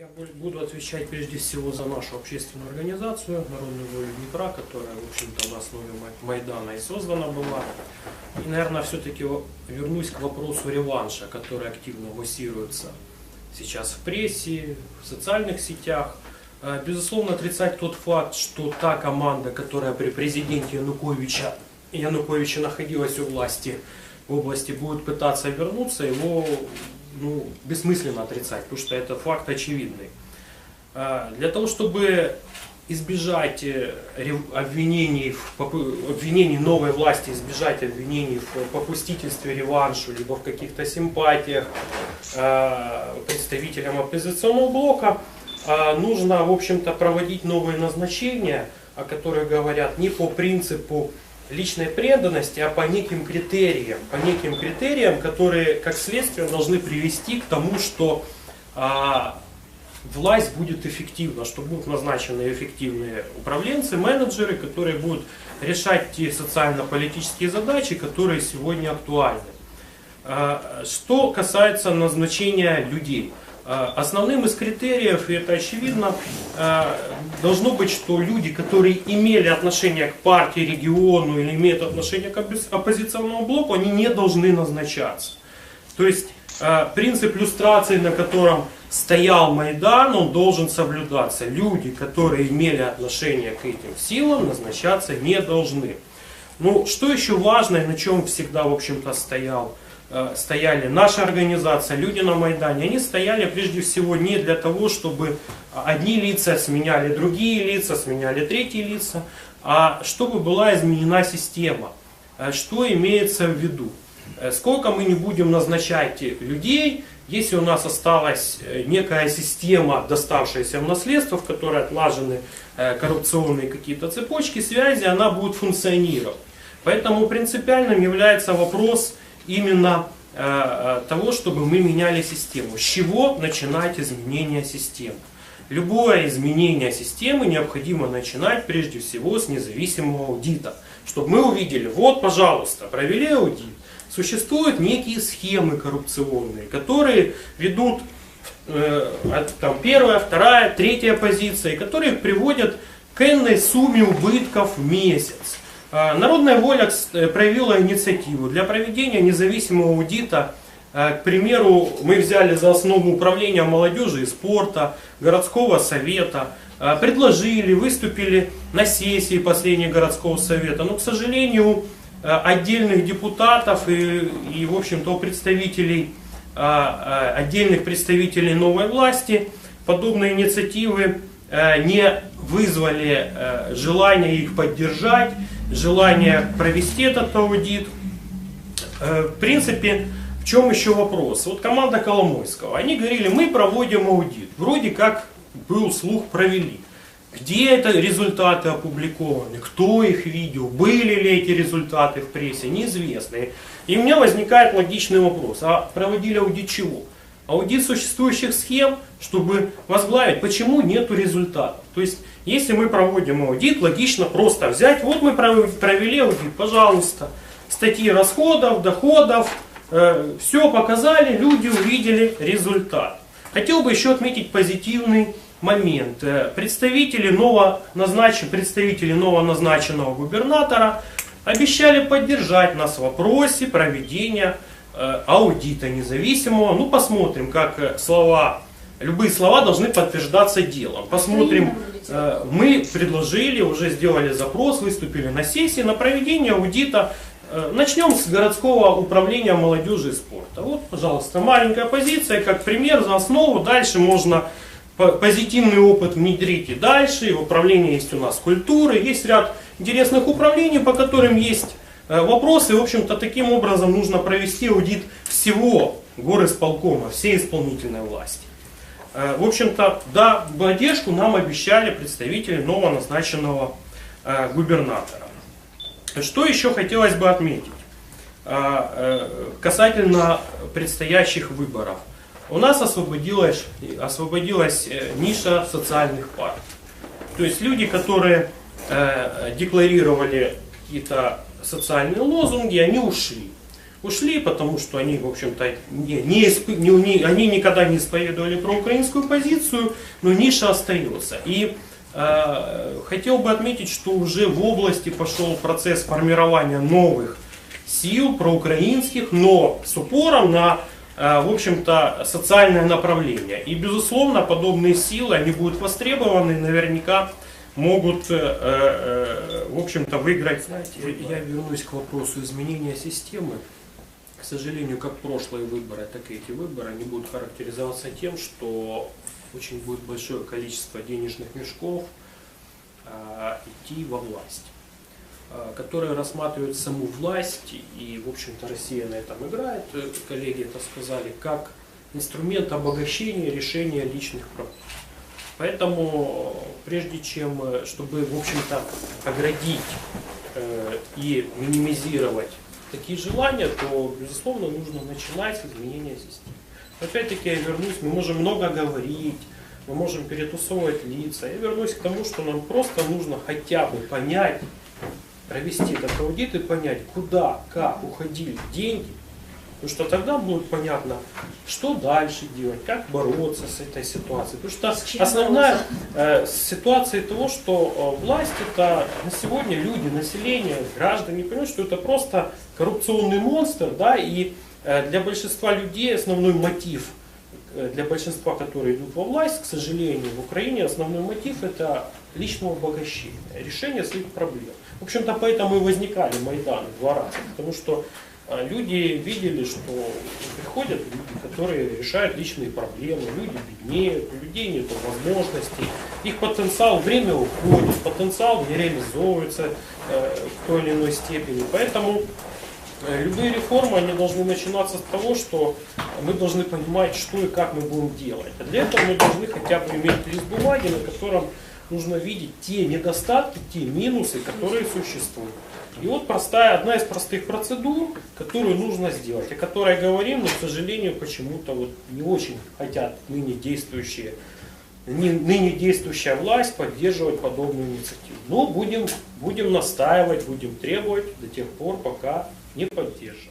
Я буду отвечать прежде всего за нашу общественную организацию «Народную волю Днепра», которая, в общем-то, на основе Майдана и создана была. И, наверное, все-таки вернусь к вопросу реванша, который активно муссируется сейчас в прессе, в социальных сетях. Э, безусловно, отрицать тот факт, что та команда, которая при президенте Януковича, Януковича находилась у власти в области, будет пытаться вернуться, его ну, бессмысленно отрицать, потому что это факт очевидный. А, для того, чтобы избежать э, обвинений, в, обвинений новой власти, избежать обвинений в попустительстве реваншу, либо в каких-то симпатиях а, представителям оппозиционного блока, а, нужно, в общем-то, проводить новые назначения, о которых говорят не по принципу личной преданности, а по неким критериям, по неким критериям, которые, как следствие, должны привести к тому, что а, власть будет эффективна, что будут назначены эффективные управленцы, менеджеры, которые будут решать те социально-политические задачи, которые сегодня актуальны. А, что касается назначения людей. А, основным из критериев, и это очевидно, а, должно быть, что люди, которые имели отношение к партии, региону или имеют отношение к оппозиционному блоку, они не должны назначаться. То есть а, принцип люстрации, на котором стоял Майдан, он должен соблюдаться. Люди, которые имели отношение к этим силам, назначаться не должны. Ну, что еще важно и на чем всегда, в общем-то, стоял Э, стояли наша организация, люди на Майдане, они стояли прежде всего не для того, чтобы одни лица сменяли другие лица, сменяли третьи лица, а чтобы была изменена система. Э, что имеется в виду? Э, сколько мы не будем назначать людей, если у нас осталась некая система, доставшаяся в наследство, в которой отлажены коррупционные какие-то цепочки связи, она будет функционировать. Поэтому принципиальным является вопрос именно э, э, того, чтобы мы меняли систему. С чего начинать изменение системы? Любое изменение системы необходимо начинать прежде всего с независимого аудита. Чтобы мы увидели, вот, пожалуйста, провели аудит. Существуют некие схемы коррупционные, которые ведут э, там, первая, вторая, третья позиция, которые приводят к энной сумме убытков в месяц. А, Народная воля э, проявила инициативу для проведения независимого аудита. А, к примеру, мы взяли за основу управления молодежи и спорта, городского совета, а, предложили, выступили на сессии последнего городского совета. Но, к сожалению, отдельных депутатов и, и в общем-то, представителей, отдельных представителей новой власти подобные инициативы не вызвали желания их поддержать желание провести этот аудит. Э, в принципе, в чем еще вопрос? Вот команда Коломойского, они говорили, мы проводим аудит. Вроде как был слух провели. Где это результаты опубликованы? Кто их видел? Были ли эти результаты в прессе? Неизвестно. И у меня возникает логичный вопрос. А проводили аудит чего? Аудит существующих схем, чтобы возглавить, почему нету результатов. То есть если мы проводим аудит, логично просто взять, вот мы провели аудит, пожалуйста, статьи расходов, доходов, э, все показали, люди увидели результат. Хотел бы еще отметить позитивный момент. Э, представители, ново представители новоназначенного губернатора обещали поддержать нас в вопросе проведения аудита независимого. Ну, посмотрим, как э, слова любые слова должны подтверждаться делом. Посмотрим, э, мы предложили, уже сделали запрос, выступили на сессии на проведение аудита. Э, начнем с городского управления молодежи и спорта. Вот, пожалуйста, маленькая позиция, как пример, за основу. Дальше можно позитивный опыт внедрить и дальше. И в управлении есть у нас культуры, есть ряд интересных управлений, по которым есть э, вопросы. В общем-то, таким образом нужно провести аудит всего горосполкома, всей исполнительной власти. Э, в общем-то, да, поддержку нам обещали представители новоназначенного э, губернатора. Что еще хотелось бы отметить э, касательно предстоящих выборов. У нас освободилась, освободилась ниша социальных партий. То есть люди, которые декларировали какие-то социальные лозунги, они ушли. ушли, потому что они, в общем-то, не, не, не- не- они никогда не исповедовали проукраинскую позицию, но ниша остается. И э, хотел бы отметить, что уже в области пошел процесс формирования новых сил проукраинских, но с упором на, э, в общем-то, социальное направление. И, безусловно, подобные силы, они будут востребованы, наверняка могут, э, э, в общем-то, выиграть. Знаете, я вернусь к вопросу изменения системы. К сожалению, как прошлые выборы, так и эти выборы, они будут характеризоваться тем, что очень будет большое количество денежных мешков э, идти во власть э, которые рассматривают саму власть, и, в общем-то, Россия на этом играет, коллеги это сказали, как инструмент обогащения решения личных проблем. Поэтому, прежде чем, э, чтобы, в общем-то, оградить э, и минимизировать такие желания, то, безусловно, нужно начинать с изменения системы. Опять-таки, я вернусь, мы можем много говорить, мы можем перетусовывать лица. Я вернусь к тому, что нам просто нужно хотя бы понять, провести этот аудит и понять, куда, как уходили деньги, потому что тогда будет понятно, что дальше делать, как бороться с этой ситуацией. Потому что основная э, ситуация того, что э, власть это на сегодня люди, население, граждане понимают, что это просто коррупционный монстр, да, и э, для большинства людей основной мотив э, для большинства, которые идут во власть, к сожалению, в Украине основной мотив это личного обогащения, решение своих проблем. В общем-то, поэтому и возникали Майданы два раза, потому что люди видели, что приходят люди, которые решают личные проблемы, люди беднеют, у людей нет возможностей, их потенциал, время уходит, потенциал не реализовывается э, в той или иной степени. Поэтому э, любые реформы, они должны начинаться с того, что мы должны понимать, что и как мы будем делать. А для этого мы должны хотя бы иметь лист бумаги, на котором нужно видеть те недостатки, те минусы, которые существуют. И вот простая, одна из простых процедур, которую нужно сделать, о которой говорим, но, к сожалению, почему-то вот не очень хотят ныне действующие, не- ныне действующая власть поддерживать подобную инициативу. Но будем, будем настаивать, будем требовать до тех пор, пока не поддержим.